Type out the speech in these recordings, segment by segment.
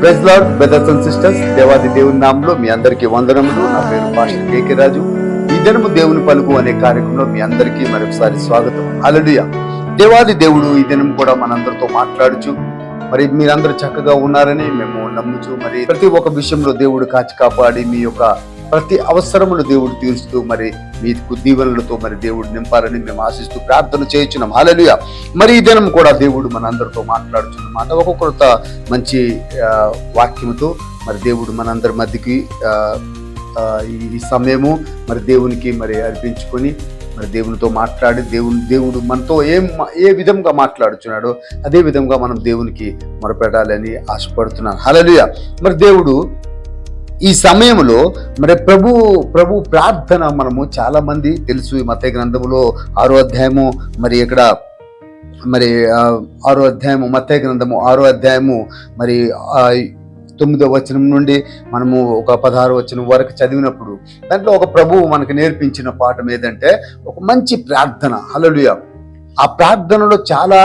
Praise Lord brothers and sisters దేవాది దేవుని నామంలో మీ అందరికీ వందనములు. నా పేరు పాస్టర్ కేకే రాజు. ఈ దినము దేవుని పలుకు అనే కార్యక్రమంలో మీ అందరికీ మరొకసారి స్వాగతం. అలడియ దేవాది దేవుడు ఈ దినం కూడా మనందరితో మాట్లాడుచు మరి మీరందరూ చక్కగా ఉన్నారని మేము నమ్ముచు మరి ప్రతి ఒక్క విషయంలో దేవుడు కాచి కాపాడి మీ యొక్క ప్రతి అవసరములు దేవుడు తీరుస్తూ మరి మీకు దీవెనలతో మరి దేవుడు నింపాలని మేము ఆశిస్తూ ప్రార్థన చేయించున్నాం హాలలుయ మరి ఈ దినం కూడా దేవుడు మనందరితో మాట్లాడుతున్నమాట మాట ఒక్కొక్కరిత మంచి వాక్యంతో వాక్యముతో మరి దేవుడు మనందరి మధ్యకి ఈ- ఈ సమయము మరి దేవునికి మరి అర్పించుకొని మరి దేవునితో మాట్లాడి దేవుని దేవుడు మనతో ఏం ఏ విధంగా మాట్లాడుచున్నాడో అదే విధంగా మనం దేవునికి మొరపెట్టాలని ఆశపడుతున్నాను హలలుయ మరి దేవుడు ఈ సమయంలో మరి ప్రభు ప్రభు ప్రార్థన మనము చాలా మంది తెలుసు. ఈ మత గ్రంథములో ఆరో అధ్యాయము మరి ఇక్కడ మరి ఆరో అధ్యాయము మత గ్రంథము ఆరో అధ్యాయము మరి తొమ్మిదో వచనం నుండి మనము ఒక పదహారు వచనం వరకు చదివినప్పుడు దాంట్లో ఒక ప్రభువు మనకు నేర్పించిన పాఠం ఏదంటే ఒక మంచి ప్రార్థన. హలలుయ ఆ ప్రార్థనలో చాలా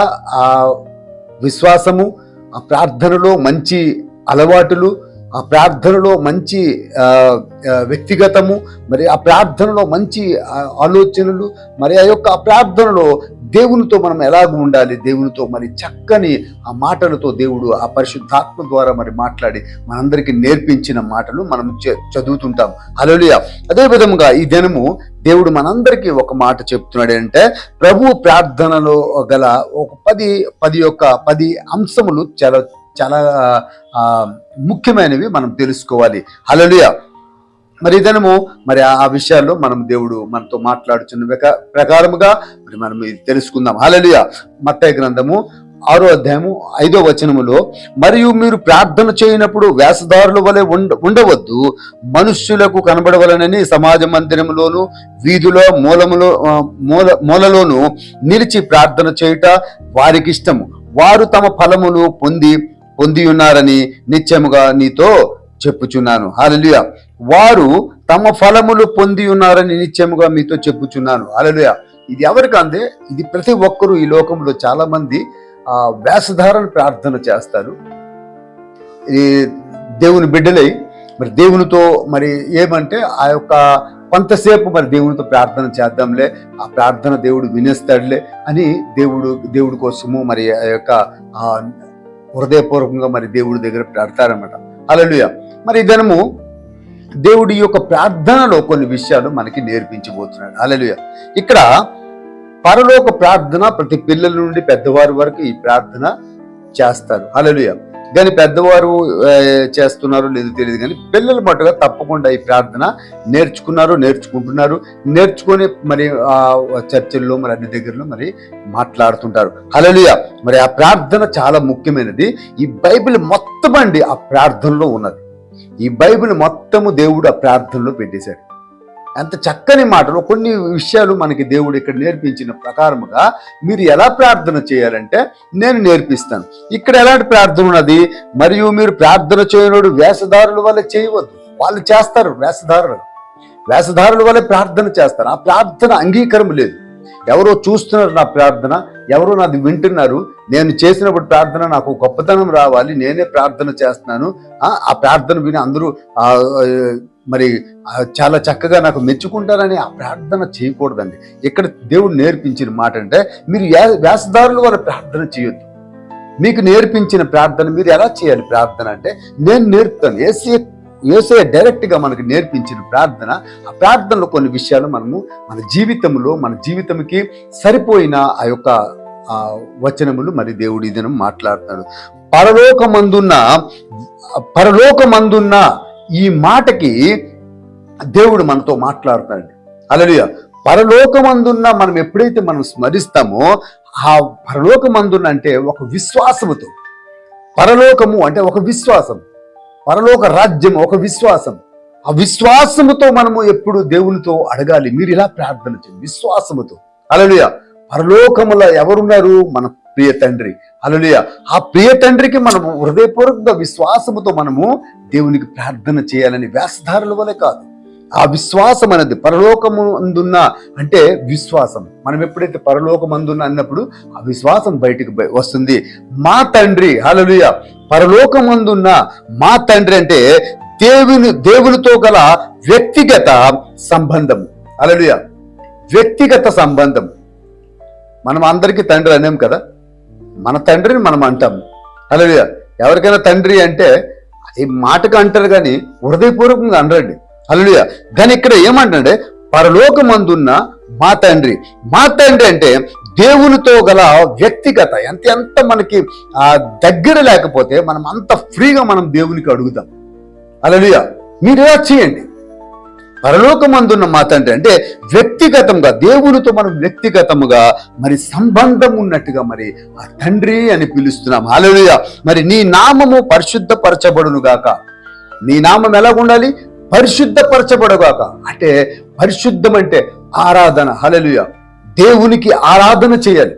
విశ్వాసము ఆ ప్రార్థనలో మంచి అలవాటులు ఆ ప్రార్థనలో మంచి వ్యక్తిగతము మరి ఆ ప్రార్థనలో మంచి ఆలోచనలు మరి ఆ యొక్క ఆ ప్రార్థనలో దేవునితో మనం ఎలాగ ఉండాలి? దేవునితో మరి చక్కని ఆ మాటలతో దేవుడు ఆ పరిశుద్ధాత్మ ద్వారా మరి మాట్లాడి మనందరికీ నేర్పించిన మాటలు మనం చ- చదువుతుంటాం. అలలుయ అదే విధముగా ఈ దినము దేవుడు మనందరికీ ఒక మాట చెప్తున్నాడు అంటే ప్రభు ప్రార్థనలో గల ఒక పది పది యొక్క పది అంశములు చాలా చాలా ముఖ్యమైనవి మనం తెలుసుకోవాలి. హలలుయ మరి ఇదనము మరి ఆ విషయాల్లో మనం దేవుడు మనతో మాట్లాడుచున్న ప్రకారముగా మరి మనం ఇది తెలుసుకుందాం. హలలుయ మట్టయ గ్రంథము ఆరో అధ్యాయము ఐదో వచనములో మరియు మీరు ప్రార్థన చేయనప్పుడు వ్యాసదారుల వలె ఉండ ఉండవద్దు. మనుష్యులకు కనబడవలనని సమాజ మందిరములోను వీధిలో మూలములో మూల మూలలోను నిలిచి ప్రార్థన చేయుట వారికి ఇష్టము వారు తమ ఫలమును పొంది పొంది ఉన్నారని నిత్యముగా నీతో చెప్పుచున్నాను. హల్లెలూయ వారు తమ ఫలములు పొంది ఉన్నారని నిత్యముగా మీతో చెప్పుచున్నాను. హల్లెలూయ ఇది ఎవరికి అందే? ఇది ప్రతి ఒక్కరూ ఈ లోకంలో చాలా మంది ఆ వేషధారణ ప్రార్థన చేస్తారు. ఈ దేవుని బిడ్డలై మరి దేవునితో మరి ఏమంటే ఆ యొక్క కొంతసేపు మరి దేవునితో ప్రార్థన చేద్దాంలే ఆ ప్రార్థన దేవుడు వినేస్తాడులే అని దేవుడు దేవుడి కోసము మరి ఆ యొక్క ఆ హృదయపూర్వకంగా మరి దేవుడి దగ్గర పెడతారనమాట అలలుయ మరి ఈ దినము దేవుడి యొక్క ప్రార్థనలో కొన్ని విషయాలు మనకి నేర్పించబోతున్నాడు. అలలుయ ఇక్కడ పరలోక ప్రార్థన ప్రతి పిల్లల నుండి పెద్దవారి వరకు ఈ ప్రార్థన చేస్తారు. అలలుయ కానీ పెద్దవారు చేస్తున్నారో లేదో తెలియదు కానీ పిల్లలు మటుగా తప్పకుండా ఈ ప్రార్థన నేర్చుకున్నారు నేర్చుకుంటున్నారు. నేర్చుకొని మరి ఆ చర్చల్లో మరి అన్ని దగ్గరలో మరి మాట్లాడుతుంటారు. హల్లెలూయా! మరి ఆ ప్రార్థన చాలా ముఖ్యమైనది. ఈ బైబిల్ మొత్తం అండి ఆ ప్రార్థనలో ఉన్నది. ఈ బైబిల్ మొత్తము దేవుడు ఆ ప్రార్థనలో పెట్టేశాడు. అంత చక్కని మాటలు కొన్ని విషయాలు మనకి దేవుడు ఇక్కడ నేర్పించిన ప్రకారముగా మీరు ఎలా ప్రార్థన చేయాలంటే నేను నేర్పిస్తాను. ఇక్కడ ఎలాంటి ప్రార్థన ఉన్నది? మరియు మీరు ప్రార్థన చేయనోడు వేషధారుల వల్ల చేయవద్దు. వాళ్ళు చేస్తారు వేషధారులు. వేషధారుల వల్ల ప్రార్థన చేస్తారు. ఆ ప్రార్థన అంగీకారం లేదు. ఎవరో చూస్తున్నారు నా ప్రార్థన ఎవరో నాది వింటున్నారు. నేను చేసినప్పుడు ప్రార్థన నాకు గొప్పతనం రావాలి. నేనే ప్రార్థన చేస్తున్నాను. ఆ ప్రార్థన విని అందరూ మరి చాలా చక్కగా నాకు మెచ్చుకుంటారని ఆ ప్రార్థన చేయకూడదండి. ఇక్కడ దేవుడు నేర్పించిన మాట అంటే మీరు వ్యాసదారుల వల్ల ప్రార్థన చేయొద్దు. మీకు నేర్పించిన ప్రార్థన మీరు ఎలా చేయాలి ప్రార్థన అంటే నేను నేర్పుతాను. ఏసే ఏసే డైరెక్ట్గా మనకు నేర్పించిన ప్రార్థన ఆ ప్రార్థనలో కొన్ని విషయాలు మనము మన జీవితంలో మన జీవితంకి సరిపోయిన ఆ యొక్క వచనములు మరి దేవుడి దినం మాట్లాడుతాడు పరలోకమందున్న పరలోకమందున్న ఈ మాటకి దేవుడు మనతో మాట్లాడుతాడు అలలియ పరలోకమందున్న మనం ఎప్పుడైతే మనం స్మరిస్తామో ఆ పరలోకమందున్న అంటే ఒక విశ్వాసముతో. పరలోకము అంటే ఒక విశ్వాసం పరలోక రాజ్యం ఒక విశ్వాసం ఆ విశ్వాసముతో మనము ఎప్పుడు దేవునితో అడగాలి. మీరు ఇలా ప్రార్థన చేయండి. విశ్వాసముతో. అలలుయ పరలోకముల ఎవరున్నారు? మన ప్రియ తండ్రి. అలలుయ ఆ ప్రియ తండ్రికి మనము హృదయపూర్వకంగా విశ్వాసముతో మనము దేవునికి ప్రార్థన చేయాలని వ్యాసధారుల వలె కాదు. ఆ విశ్వాసం అనేది పరలోకము అందున్న అంటే విశ్వాసం. మనం ఎప్పుడైతే పరలోకం అందున్న అన్నప్పుడు ఆ విశ్వాసం బయటికి వస్తుంది. మా తండ్రి హల్లెలూయ. పరలోకమందున్న మా తండ్రి అంటే దేవుని దేవునితో గల వ్యక్తిగత సంబంధం అలలుయ వ్యక్తిగత సంబంధం మనం అందరికీ తండ్రి అనేం కదా? మన తండ్రిని మనం అంటాం. అలా ఎవరికైనా తండ్రి అంటే ఈ మాటకు అంటారు కానీ హృదయపూర్వకంగా అనరండి. హల్లెలూయ. కానీ ఇక్కడ ఏమంటే పరలోకమందున్న మా తండ్రి. మా తండ్రి అంటే దేవునితో గల వ్యక్తిగత ఎంత ఎంత మనకి ఆ దగ్గర లేకపోతే మనం అంత ఫ్రీగా మనం దేవునికి అడుగుతాం. హల్లెలూయ. మీరు ఇలా చేయండి. పరలోకమందున్న మా తండ్రి అంటే వ్యక్తిగతంగా దేవునితో మనం వ్యక్తిగతముగా మరి సంబంధం ఉన్నట్టుగా మరి ఆ తండ్రి అని పిలుస్తున్నాం. హల్లెలూయా. మరి నీ నామము పరిశుద్ధపరచబడును గాక. నీ నామం ఎలా ఉండాలి పరిశుద్ధపరచబడుగాక. అంటే పరిశుద్ధం అంటే ఆరాధన. హలలుయ దేవునికి ఆరాధన చేయాలి.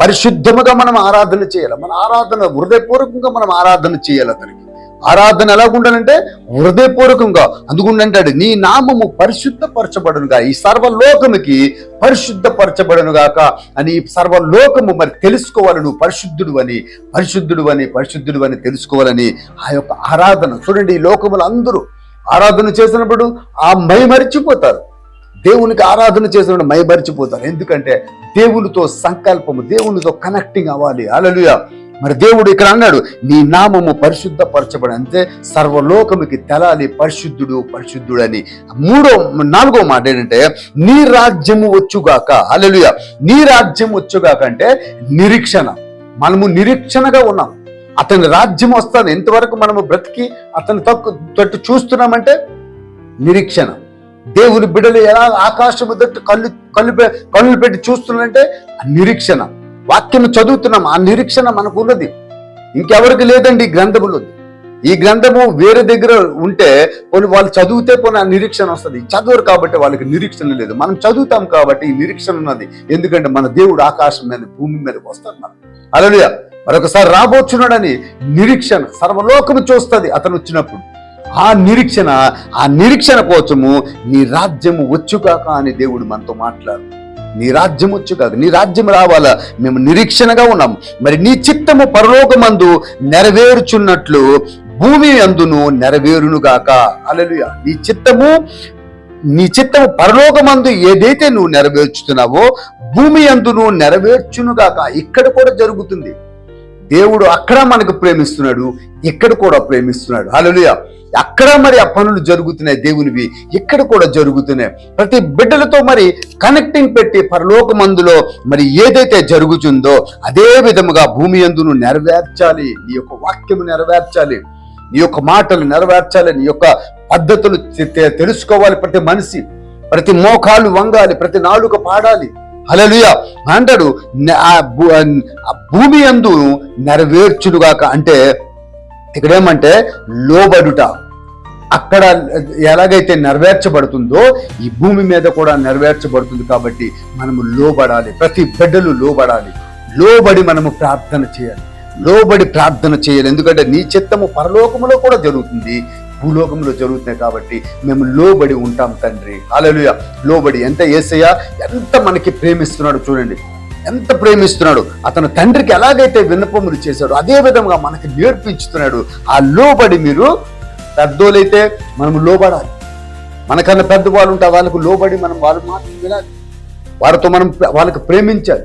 పరిశుద్ధముగా మనం ఆరాధన చేయాలి. మన ఆరాధన హృదయపూర్వకంగా మనం ఆరాధన చేయాలి అతనికి. ఆరాధన ఎలాగుండాలంటే హృదయపూర్వకంగా అందుకుండంటాడు నీ నామము పరిశుద్ధపరచబడునుగా ఈ సర్వలోకముకి పరిశుద్ధపరచబడునుగాక అని సర్వలోకము మరి తెలుసుకోవాలి నువ్వు పరిశుద్ధుడు అని పరిశుద్ధుడు అని పరిశుద్ధుడు అని తెలుసుకోవాలని ఆ యొక్క ఆరాధన. చూడండి ఈ లోకములు అందరూ ఆరాధన చేసినప్పుడు ఆ మై మరిచిపోతారు. దేవునికి ఆరాధన చేసినప్పుడు మైమరిచిపోతారు ఎందుకంటే దేవునితో సంకల్పము దేవునితో కనెక్టింగ్ అవ్వాలి. అలలుయా మరి దేవుడు ఇక్కడ అన్నాడు నీ నామము పరిశుద్ధపరచబడి అంటే సర్వలోకముకి తెలాలి పరిశుద్ధుడు పరిశుద్ధుడు అని మూడో నాలుగో మాట ఏంటంటే నీ రాజ్యము వచ్చుగాక. అలలుయ నీ రాజ్యం వచ్చుగాక అంటే నిరీక్షణ. మనము నిరీక్షణగా ఉన్నాం. అతని రాజ్యం వస్తాను ఎంతవరకు మనము బ్రతికి అతని తక్కు తట్టు చూస్తున్నామంటే నిరీక్షణ. దేవుని బిడ్డలు ఎలా ఆకాశము తట్టు కళ్ళు కళ్ళు పె- కళ్ళు పెట్టి చూస్తున్నారంటే నిరీక్షణ. వాక్యం చదువుతున్నాం ఆ నిరీక్షణ మనకు ఉన్నది. ఇంకెవరికి లేదండి ఈ గ్రంథములు. ఈ గ్రంథము వేరే దగ్గర ఉంటే కొన్ని వాళ్ళు చదివితే పోనీ ఆ నిరీక్షణ వస్తుంది. చదవరు కాబట్టి వాళ్ళకి నిరీక్షణ లేదు. మనం చదువుతాం కాబట్టి ఈ నిరీక్షణ ఉన్నది. ఎందుకంటే మన దేవుడు ఆకాశం మీద భూమి మీదకి వస్తాడు మనం అలలుయ మరొకసారి రాబోచున్నాడని నిరీక్షణ సర్వలోకము చూస్తుంది అతను వచ్చినప్పుడు. ఆ నిరీక్షణ ఆ నిరీక్షణ కోసము నీ రాజ్యము వచ్చుగాక అని దేవుడు మనతో మాట్లాడు. నీ రాజ్యం కాదు నీ రాజ్యం రావాలా? మేము నిరీక్షణగా ఉన్నాం. మరి నీ చిత్తము పరలోకమందు నెరవేరుచున్నట్లు భూమి అందును నెరవేరునుగాక అలలుయ నీ చిత్తము నీ చిత్తము పరలోకమందు ఏదైతే నువ్వు నెరవేర్చుతున్నావో భూమి అందును నెరవేర్చునుగాక ఇక్కడ కూడా జరుగుతుంది. దేవుడు అక్కడ మనకు ప్రేమిస్తున్నాడు ఇక్కడ కూడా ప్రేమిస్తున్నాడు. హల్లెలూయా. అక్కడ మరి ఆ పనులు జరుగుతున్నాయి దేవునివి ఇక్కడ కూడా జరుగుతున్నాయి. ప్రతి బిడ్డలతో మరి కనెక్టింగ్ పెట్టి పరలోక మందులో మరి ఏదైతే జరుగుతుందో అదే విధముగా భూమి అందును నెరవేర్చాలి. నీ యొక్క వాక్యము నెరవేర్చాలి. నీ యొక్క మాటలు నెరవేర్చాలి. నీ యొక్క పద్ధతులు తెలుసుకోవాలి ప్రతి మనిషి. ప్రతి మోకాలు వంగాలి ప్రతి నాలుక పాడాలి. హల్లెలూయా. అంటాడు ఆ భూ- ఆ భూమి అందు నెరవేర్చుడుగాక అంటే ఇక్కడేమంటే లోబడుట. అక్కడ ఎలాగైతే నెరవేర్చబడుతుందో ఈ భూమి మీద కూడా నెరవేర్చబడుతుంది కాబట్టి మనము లోబడాలి. ప్రతి బిడ్డలు లోబడాలి. లోబడి మనము ప్రార్థన చేయాలి. లోబడి ప్రార్థన చేయాలి. ఎందుకంటే నీ చిత్తము పరలోకములో కూడా జరుగుతుంది. భూలోకంలో జరుగుతున్నాయి కాబట్టి మేము లోబడి ఉంటాం తండ్రి. అలలుయ లోబడి ఎంత ఏసయ్య? ఎంత మనకి ప్రేమిస్తున్నాడు చూడండి. ఎంత ప్రేమిస్తున్నాడు. అతను తండ్రికి ఎలాగైతే విన్నపములు చేశాడు అదే విధంగా మనకి నేర్పించుతున్నాడు. ఆ లోబడి మీరు పెద్దోళ్ళైతే మనం లోబడాలి. మనకన్నా పెద్ద వాళ్ళు ఉంటే వాళ్ళకు లోబడి మనం వాళ్ళ మాట వినాలి. వారితో మనం వాళ్ళకి ప్రేమించాలి.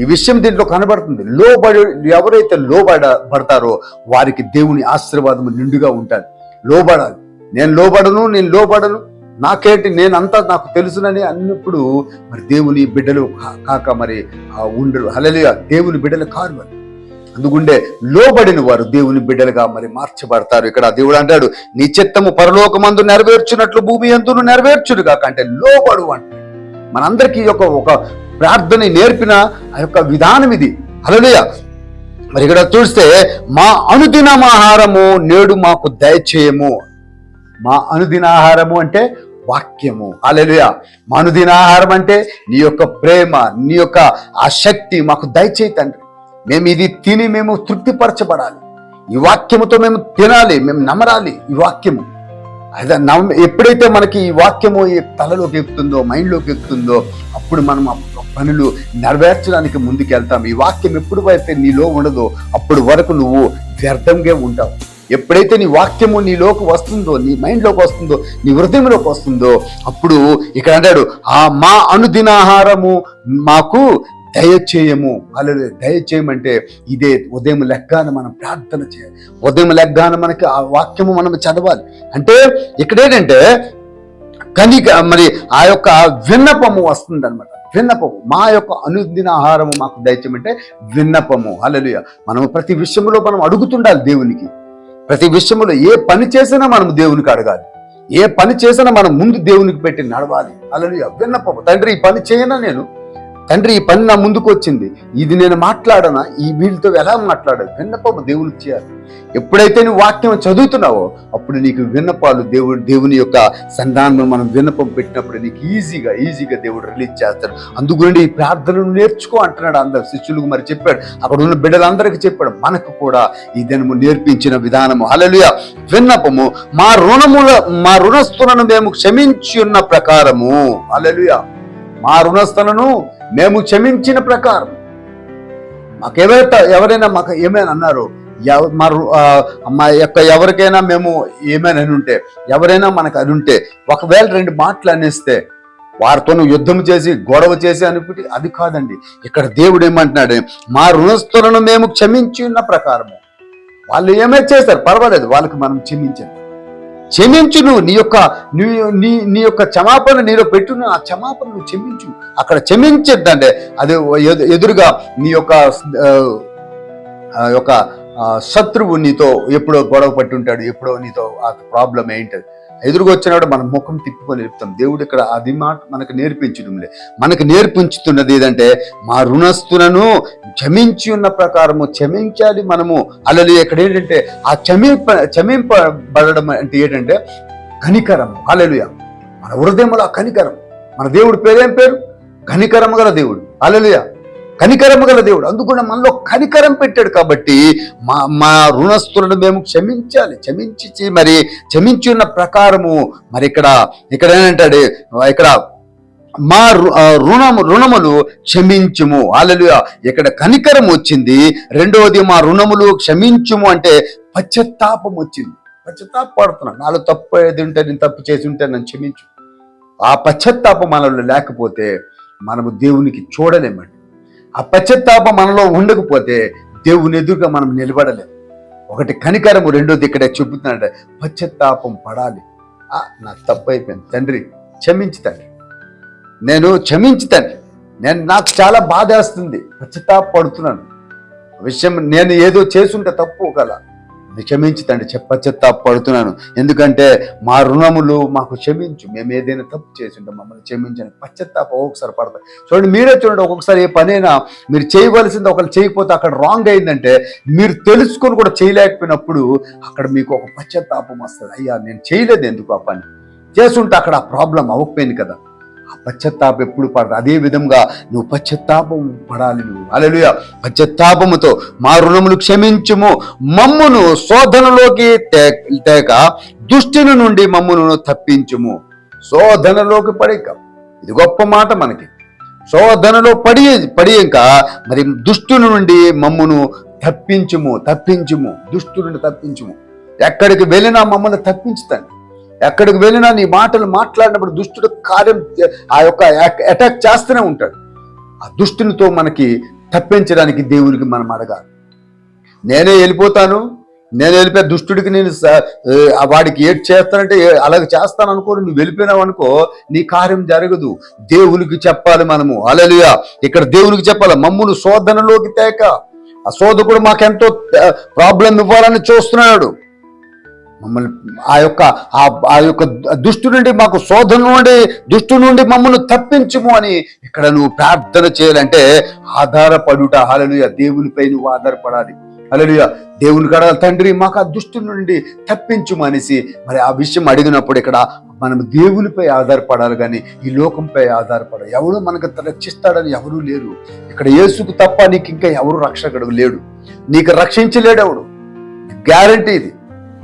ఈ విషయం దీంట్లో కనబడుతుంది. లోబడి ఎవరైతే లోబడ పడతారో వారికి దేవుని ఆశీర్వాదం నిండుగా ఉంటారు లోబడాలి. నేను లోబడను నేను లోబడను. నాకేంటి నేనంతా నాకు తెలుసునని అన్నప్పుడు మరి దేవుని బిడ్డలు కా- కాక మరి ఆ ఉండరు. హల్లెలూయా. దేవుని బిడ్డలు కారు అందుకుండే లోబడిన వారు దేవుని బిడ్డలుగా మరి మార్చబడతారు. ఇక్కడ దేవుడు అంటాడు నీ చిత్తము పరలోకమందు నెరవేర్చున్నట్లు భూమి ఎందును నెరవేర్చును కాక అంటే లోబడు అంటే మనందరికీ యొక్క ఒక ప్రార్థన నేర్పిన ఆ యొక్క విధానం ఇది. హల్లెలూయా. మరి ఇక్కడ చూస్తే మా అనుదినమాహారము నేడు మాకు దయచేయము. మా అనుదిన ఆహారము అంటే వాక్యము. అలెలుయా మా అనుదిన ఆహారం అంటే నీ యొక్క ప్రేమ నీ యొక్క ఆ శక్తి మాకు దయచేయి తండ్రి. మేము ఇది తిని మేము తృప్తిపరచబడాలి. ఈ వాక్యముతో మేము తినాలి మేము నమరాలి ఈ వాక్యము. అదే నమ్మ ఎప్పుడైతే మనకి ఈ వాక్యము ఈ తలలోకి ఎక్కుతుందో మైండ్లోకి ఎక్కుతుందో అప్పుడు మనం పనులు నెరవేర్చడానికి ముందుకెళ్తాం. ఈ వాక్యం ఎప్పుడు అయితే నీలో ఉండదో అప్పుడు వరకు నువ్వు వ్యర్థంగా ఉంటావు. ఎప్పుడైతే నీ వాక్యము నీలోకి వస్తుందో నీ మైండ్లోకి వస్తుందో నీ హృదయంలోకి వస్తుందో అప్పుడు ఇక్కడ అంటాడు ఆ మా అనుదినాహారము మాకు దయచేయము. అలా దయచేయమంటే ఇదే ఉదయం లెగ్గాన మనం ప్రార్థన చేయాలి. ఉదయం లెగ్గాన మనకి ఆ వాక్యము మనం చదవాలి. అంటే ఇక్కడ ఏంటంటే కనిక మరి ఆ యొక్క విన్నపము వస్తుంది అనమాట విన్నపము. మా యొక్క అనుదిన ఆహారము మాకు దయచేయమంటే విన్నపము. అలలుయ మనము ప్రతి విషయంలో మనం అడుగుతుండాలి దేవునికి. ప్రతి విషయంలో ఏ పని చేసినా మనం దేవునికి అడగాలి. ఏ పని చేసినా మనం ముందు దేవునికి పెట్టి నడవాలి. అలలుయ విన్నపము. తండ్రి ఈ పని చేయనా నేను? తండ్రి ఈ పని నా ముందుకు వచ్చింది ఇది నేను మాట్లాడనా? ఈ వీళ్ళతో ఎలా మాట్లాడాలి? విన్నపము దేవుని చేయాలి ఎప్పుడైతే నువ్వు వాక్యం చదువుతున్నావో అప్పుడు నీకు విన్నపాలు దేవుడు దేవుని యొక్క సంధానం మనం విన్నపం పెట్టినప్పుడు నీకు ఈజీగా ఈజీగా దేవుడు రిలీజ్ చేస్తాడు. అందుగుండి ఈ ప్రార్థనలు నేర్చుకో అంటున్నాడు అందరు. శిష్యులకు మరి చెప్పాడు. అక్కడ ఉన్న బిడ్డలందరికీ చెప్పాడు. మనకు కూడా ఈ దినము నేర్పించిన విధానము. అలలుయ విన్నపము మా రుణముల మా రుణస్థులను మేము క్షమించి ఉన్న ప్రకారము. అలలుయ మా రుణస్థులను మేము క్షమించిన ప్రకారం. మాకెవరైతే ఎవరైనా మాకు ఏమైనా అన్నారు మా యొక్క ఎవరికైనా మేము ఏమైనా అని ఉంటే ఎవరైనా మనకు అని ఉంటే ఒకవేళ రెండు మాటలు అనేస్తే వారితో యుద్ధం చేసి గొడవ చేసి అనుకుంటే అది కాదండి. ఇక్కడ దేవుడు ఏమంటున్నాడు మా రుణస్థులను మేము క్షమించిన ప్రకారము. వాళ్ళు ఏమైనా చేస్తారు పర్వాలేదు వాళ్ళకి మనం క్షమించండి. క్షమించు నువ్వు నీ యొక్క నీ నీ నీ యొక్క క్షమాపణ నీలో పెట్టున్న ఆ క్షమాపణ నువ్వు క్షమించు. అక్కడ క్షమించద్దంటే అది ఎదు- ఎదురుగా నీ యొక్క యొక్క శత్రువు నీతో ఎప్పుడో గొడవ పట్టి ఉంటాడు ఎప్పుడో నీతో ఆ ప్రాబ్లం ఏంటి ఎదురుగా వచ్చినాడు మన ముఖం తిప్పుకొని చెప్తాం దేవుడు ఇక్కడ అది మాట మనకు నేర్పించడంలే. మనకు నేర్పించుతున్నది ఏదంటే మా రుణస్థులను క్షమించి ఉన్న ప్రకారము క్షమించాలి మనము. అలలు ఇక్కడ ఏంటంటే ఆ క్షమింప క్షమింపబడడం అంటే ఏంటంటే కనికరం. అలలుయ మన హృదయంలో ఆ కనికరం. మన దేవుడు పేరేం పేరు? కనికరము గల దేవుడు. అలలుయ కనికరము గల దేవుడు. అందుకున్న మనలో కనికరం పెట్టాడు కాబట్టి మా మా రుణస్థులను మేము క్షమించాలి. క్షమించి మరి క్షమించి ఉన్న ప్రకారము మరి ఇక్కడ ఇక్కడ ఏంటంటాడు ఇక్కడ మా రుణము రుణములు క్షమించుము. అలలు ఇక్కడ కనికరం వచ్చింది. రెండవది మా రుణములు క్షమించుము అంటే పశ్చత్తాపం వచ్చింది. పశ్చత్తాపడుతున్నాను నాలో తప్పు ఏది ఉంటే నేను తప్పు చేసి ఉంటే నన్ను క్షమించు. ఆ పశ్చాత్తాపం మనలో లేకపోతే మనము దేవునికి చూడలేమండి. ఆ పశ్చాత్తాపం మనలో ఉండకపోతే దేవుని ఎదురుగా మనం నిలబడలేం. ఒకటి కనికరము రెండోది ఇక్కడ చెబుతున్నాడు పశ్చాత్తాపం పడాలి. ఆ, నా తప్పు అయిపోయింది తండ్రి క్షమించి తండ్రి. నేను క్షమించి తండ్రి. నేను నాకు చాలా బాధేస్తుంది. పశ్చాత్తాప పడుతున్నాను విషయం నేను ఏదో చేసుంటే తప్పు కదా క్షమించి తండ్రి చెప్పచ్చత్తాప పడుతున్నాను. ఎందుకంటే మా రుణములు మాకు క్షమించు మేము ఏదైనా తప్పు చేసింటే మమ్మల్ని క్షమించండి. పచ్చత్తాప ఒక్కొక్కసారి పడతాయి. చూడండి మీరే చూడండి ఒక్కొక్కసారి ఏ పనైనా మీరు చేయవలసింది ఒకరు చేయకపోతే అక్కడ రాంగ్ అయిందంటే మీరు తెలుసుకొని కూడా చేయలేకపోయినప్పుడు అక్కడ మీకు ఒక పశ్చత్తాపం వస్తుంది. అయ్యా నేను చేయలేదు ఎందుకు ఆ పని? చేస్తుంటే అక్కడ ఆ ప్రాబ్లం అవ్వకపోయింది కదా. ఆ పశ్చత్తాపం ఎప్పుడు పడదు అదే విధంగా నువ్వు పశ్చత్తాపం పడాలి నువ్వు. అలలుయ పశ్చత్తాపముతో మా రుణములు క్షమించుము. మమ్మును శోధనలోకి తేక దుష్టిని నుండి మమ్మును తప్పించుము. శోధనలోకి పడేక. ఇది గొప్ప మాట మనకి. శోధనలో పడి పడియంక మరి దుష్టుని నుండి మమ్మును తప్పించుము తప్పించుము. దుష్టు నుండి తప్పించుము. ఎక్కడికి వెళ్ళినా మమ్మల్ని తప్పించుతాను ఎక్కడికి వెళ్ళినా నీ మాటలు మాట్లాడినప్పుడు దుష్టుడు కార్యం ఆ యొక్క అటాక్ చేస్తూనే ఉంటాడు. ఆ దుష్టునితో మనకి తప్పించడానికి దేవునికి మనం అడగాలి. నేనే వెళ్ళిపోతాను నేను వెళ్ళిపోయి దుష్టుడికి నేను స- వాడికి ఏడ్ చేస్తానంటే అలాగే చేస్తాను అనుకో నువ్వు వెళ్ళిపోయినావు అనుకో నీ కార్యం జరగదు. దేవునికి చెప్పాలి మనము. అలలుయా ఇక్కడ దేవునికి చెప్పాలి మమ్మును శోధనలోకి తేక. ఆ శోధకుడు మాకెంతో ప్రాబ్లం ఇవ్వాలని చూస్తున్నాడు. మమ్మల్ని ఆ యొక్క ఆ ఆ యొక్క దుష్టు నుండి మాకు శోధన నుండి దుష్టు నుండి మమ్మల్ని తప్పించుము అని ఇక్కడ నువ్వు ప్రార్థన చేయాలంటే ఆధారపడుట. హలలుయ దేవునిపై నువ్వు ఆధారపడాలి. అలలుయ దేవుని కడ తండ్రి మాకు ఆ దుష్టు నుండి తప్పించుము అనేసి మరి ఆ విషయం అడిగినప్పుడు ఇక్కడ మనం దేవునిపై ఆధారపడాలి కానీ ఈ లోకంపై ఆధారపడాలి. ఎవడు మనకు రక్షిస్తాడని ఎవరూ లేరు. ఇక్కడ యేసుకు తప్ప నీకు ఇంకా ఎవరు రక్షకుడు లేడు. నీకు రక్షించలేడు ఎవడు. గ్యారంటీ ఇది.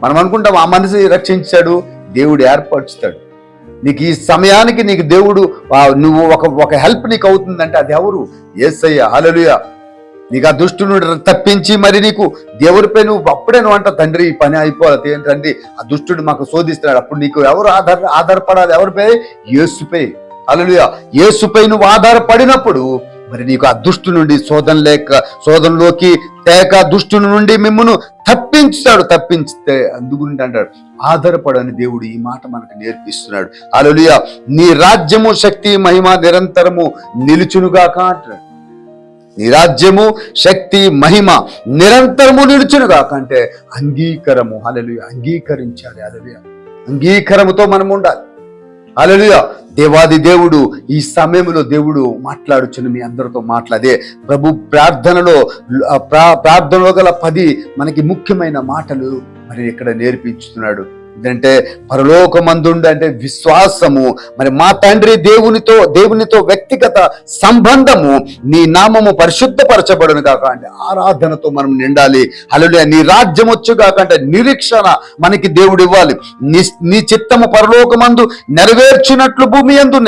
మనం అనుకుంటాం ఆ మనిషి రక్షించాడు దేవుడు ఏర్పరుస్తాడు. నీకు ఈ సమయానికి నీకు దేవుడు నువ్వు ఒక ఒక హెల్ప్ నీకు అవుతుందంటే అది ఎవరు? ఏసయ్య హలలుయ నీకు ఆ దుష్టును తప్పించి మరి నీకు దేవుడిపై నువ్వు అప్పుడే నువ్వు అంట తండ్రి ఈ పని అయిపోవాలి ఏంటండి ఆ దుష్టుడు మాకు శోధిస్తున్నాడు. అప్పుడు నీకు ఎవరు ఆధార ఆధారపడాలి? ఎవరిపై యేసుపై అలలుయ యేసుపై నువ్వు ఆధారపడినప్పుడు మరి నీకు ఆ దుష్టు నుండి శోధన లేక శోధనలోకి తేక దుష్టుని నుండి మిమ్మను తప్పించుతాడు తప్పించితే అందుగుండి అంటాడు. ఆధారపడని దేవుడు ఈ మాట మనకు నేర్పిస్తున్నాడు. అలలుయ నీ రాజ్యము శక్తి మహిమ నిరంతరము నిలుచునుగాక అంటాడు. నీ రాజ్యము శక్తి మహిమ నిరంతరము నిలుచునుగాక అంటే అంగీకరము. అలలుయ అంగీకరించాలి. అలలుయ అంగీకరముతో మనం ఉండాలి అలలుయ దేవాది దేవుడు ఈ సమయంలో దేవుడు మాట్లాడుచున్న మీ అందరితో మాట్లాడే ప్రభు ప్రార్థనలో ప్రా- ప్రార్థనలో గల పది మనకి ముఖ్యమైన మాటలు మరి ఇక్కడ నేర్పించుతున్నాడు. ఏంటంటే పరలోకమందుండి అంటే విశ్వాసము. మరి మా తండ్రి దేవునితో దేవునితో వ్యక్తిగత సంబంధము నీ నామము పరిశుద్ధపరచబడును కాక అంటే ఆరాధనతో మనం నిండాలి. అలలుయ నీ రాజ్యం వచ్చు కాక అంటే నిరీక్షణ మనకి దేవుడు ఇవ్వాలి. నీ నీ చిత్తము పరలోకమందు నెరవేర్చినట్లు భూమి ఎందు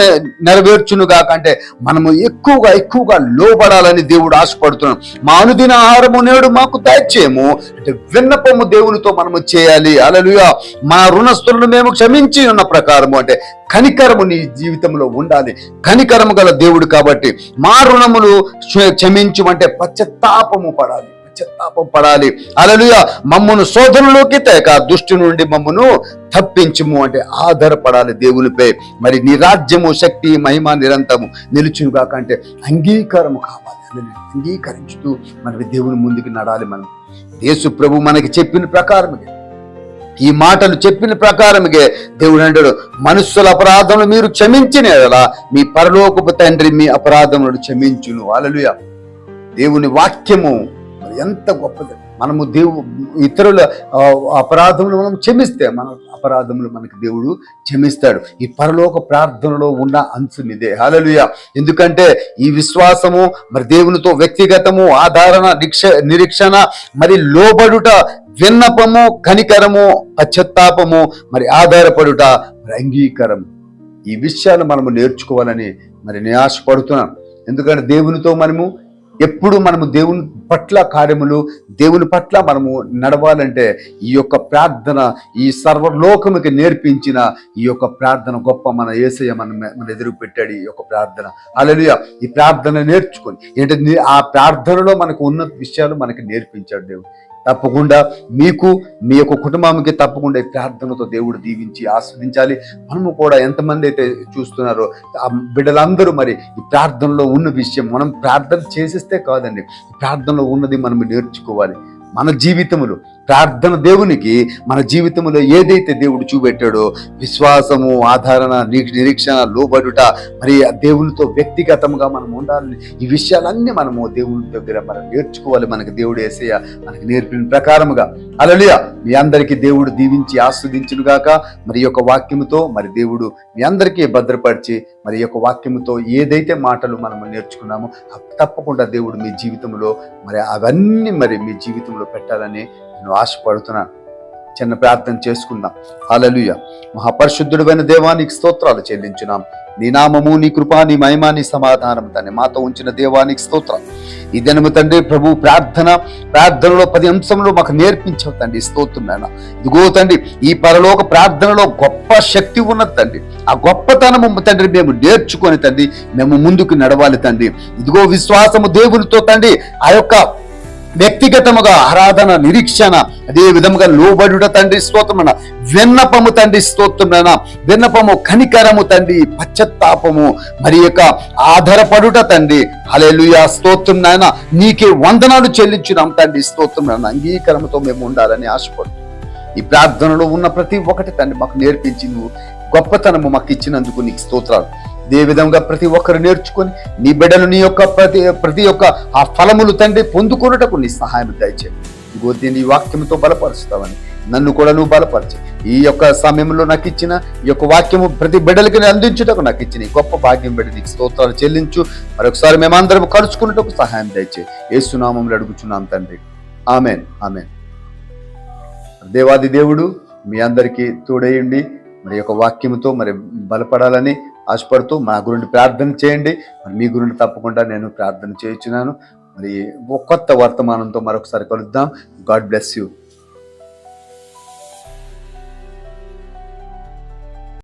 నెరవేర్చును కాక అంటే మనము ఎక్కువగా ఎక్కువగా లోబడాలని దేవుడు ఆశపడుతున్నాం. మా అనుదిన ఆహారము నేడు మాకు దయచేయము. అంటే విన్నపము దేవునితో మనము చేయాలి. అలలుయా మా రుణస్థులను మేము క్షమించి ఉన్న ప్రకారము అంటే కనికరము నీ జీవితంలో ఉండాలి. కనికరము గల దేవుడు కాబట్టి మా రుణములు క్షమించుమంటే పశ్చత్తాపము పడాలి. పశ్చత్తాపం పడాలి. అలలుయ మమ్మను శోధనలోకి తేక దుష్టి నుండి మమ్మను తప్పించుము అంటే ఆధారపడాలి దేవునిపై. మరి నీ రాజ్యము శక్తి మహిమ నిరంతరము నిలుచునుగాక కాకంటే అంగీకారము కావాలి. అంగీకరించుతూ మరి దేవుని ముందుకు నడాలి మనం. దేశు ప్రభు మనకి చెప్పిన ప్రకారం ఈ మాటలు చెప్పిన ప్రకారముగే దేవుడు అంటాడు మనుషుల అపరాధములు మీరు క్షమించిన మీ పరలోకపు తండ్రి మీ అపరాధములను క్షమించును. అలలుయ దేవుని వాక్యము ఎంత గొప్పది. మనము దేవు ఇతరుల అపరాధములు మనం క్షమిస్తే మన అపరాధములు మనకి దేవుడు క్షమిస్తాడు. ఈ పరలోక ప్రార్థనలో ఉన్న అంశం ఇదే హల్లెలూయ. ఎందుకంటే ఈ విశ్వాసము మరి దేవునితో వ్యక్తిగతము ఆధారణ నిక్ష నిరీక్షణ మరి లోబడుట విన్నపము కనికరము పశ్చత్తాపము మరి ఆధారపడుట మరి అంగీకారం ఈ విషయాలు మనము నేర్చుకోవాలని మరి నేను ఆశపడుతున్నాను. ఎందుకంటే దేవునితో మనము ఎప్పుడు మనము దేవుని పట్ల కార్యములు దేవుని పట్ల మనము నడవాలంటే ఈ యొక్క ప్రార్థన ఈ సర్వలోకముకి నేర్పించిన ఈ యొక్క ప్రార్థన గొప్ప మన ఏసయ మన మన ఎదురు పెట్టాడు ఈ యొక్క ప్రార్థన. అలలుయ ఈ ప్రార్థన నేర్చుకొని ఏంటంటే ఆ ప్రార్థనలో మనకు ఉన్న విషయాలు మనకి నేర్పించాడు దేవుడు. తప్పకుండా మీకు మీ యొక్క కుటుంబానికి తప్పకుండా ఈ ప్రార్థనతో దేవుడు దీవించి ఆస్వాదించాలి. మనము కూడా ఎంతమంది అయితే చూస్తున్నారో ఆ బిడ్డలందరూ మరి ఈ ప్రార్థనలో ఉన్న విషయం మనం ప్రార్థన చేసిస్తే కాదండి. ప్రార్థనలో ఉన్నది మనం నేర్చుకోవాలి. మన జీవితంలో ప్రార్థన దేవునికి మన జీవితంలో ఏదైతే దేవుడు చూపెట్టాడో విశ్వాసము ఆధారణ నిరీక్షణ లోబడుట మరి దేవునితో వ్యక్తిగతంగా మనం ఉండాలని ఈ విషయాలన్నీ మనము దేవుని దగ్గర మనం నేర్చుకోవాలి మనకి దేవుడు వేసేయ మనకి నేర్పిన ప్రకారముగా. అలలియ మీ అందరికీ దేవుడు దీవించి ఆస్వాదించునుగాక. మరి యొక్క వాక్యముతో మరి దేవుడు మీ అందరికీ భద్రపరిచి మరి యొక్క వాక్యముతో ఏదైతే మాటలు మనము నేర్చుకున్నామో తప్పకుండా దేవుడు మీ జీవితంలో మరి అవన్నీ మరి మీ జీవితంలో పెట్టాలని నేను ఆశపడుతున్నాను. చిన్న ప్రార్థన చేసుకుందాం. అలలుయ మహాపరిశుద్ధుడైన దేవానికి స్తోత్రాలు చెల్లించున్నాం. నీ నామము నీ కృప నీ మహిమ నీ సమాధానం తండ్రి. మాతో ఉంచిన దేవానికి స్తోత్రం. ఈ దినము తండ్రి ప్రభు ప్రార్థన ప్రార్థనలో పది అంశంలో మాకు నేర్పించావు తండ్రి. స్తోత్రం నాయన. ఇదిగో తండ్రి ఈ పరలోక ప్రార్థనలో గొప్ప శక్తి ఉన్నది తండ్రి. ఆ గొప్పతనము తండ్రి మేము నేర్చుకొని తండ్రి మేము ముందుకు నడవాలి తండ్రి. ఇదిగో విశ్వాసము దేవునితో తండ్రి. ఆ యొక్క వ్యక్తిగతముగా ఆరాధన నిరీక్షణ అదే విధముగా లోబడుట తండ్రి స్తోత్రమైన విన్నపము తండ్రి స్తోత్రమైన విన్నపము కనికరము తండ్రి పశ్చత్తాపము మరి యొక్క ఆధారపడుట తండ్రి. అలెలుయా స్తోత్రం నాయన నీకే వందనాలు చెల్లించున్నాం తండ్రి స్తోత్రం నాయన మేము ఉండాలని ఆశపడుతున్నాం. ఈ ప్రార్థనలో ఉన్న ప్రతి ఒక్కటి తండ్రి మాకు నేర్పించి నువ్వు గొప్పతనము మాకు ఇచ్చినందుకు నీకు స్తోత్రాలు. ఇదే విధంగా ప్రతి ఒక్కరు నేర్చుకొని నీ బిడ్డలు నీ యొక్క ప్రతి ప్రతి ఒక్క ఆ ఫలములు తండ్రి పొందుకొనుటకు నీ సహాయం దయచేయండి ఇదిగో నీ వాక్యంతో బలపరుస్తావని నన్ను కూడా నువ్వు బలపరచు. ఈ యొక్క సమయంలో నాకు ఇచ్చిన ఈ యొక్క వాక్యము ప్రతి బిడ్డలకి అందించుటకు నాకు ఇచ్చిన గొప్ప భాగ్యం బిడ్డ నీకు స్తోత్రాలు చెల్లించు. మరొకసారి మేమందరం కలుసుకున్నటకు సహాయం దయచేయి. ఏసునామంలో అడుగుచున్నాం తండ్రి. Amen amen. దేవాది దేవుడు మీ అందరికీ తోడేయండి మరి యొక్క వాక్యంతో మరి బలపడాలని ఆశపడుతూ మా గురించి ప్రార్థన చేయండి. మరి మీ గురించి తప్పకుండా నేను ప్రార్థన చేయించున్నాను మరి కొత్త వర్తమానంతో మరొకసారి కలుద్దాం. God bless you.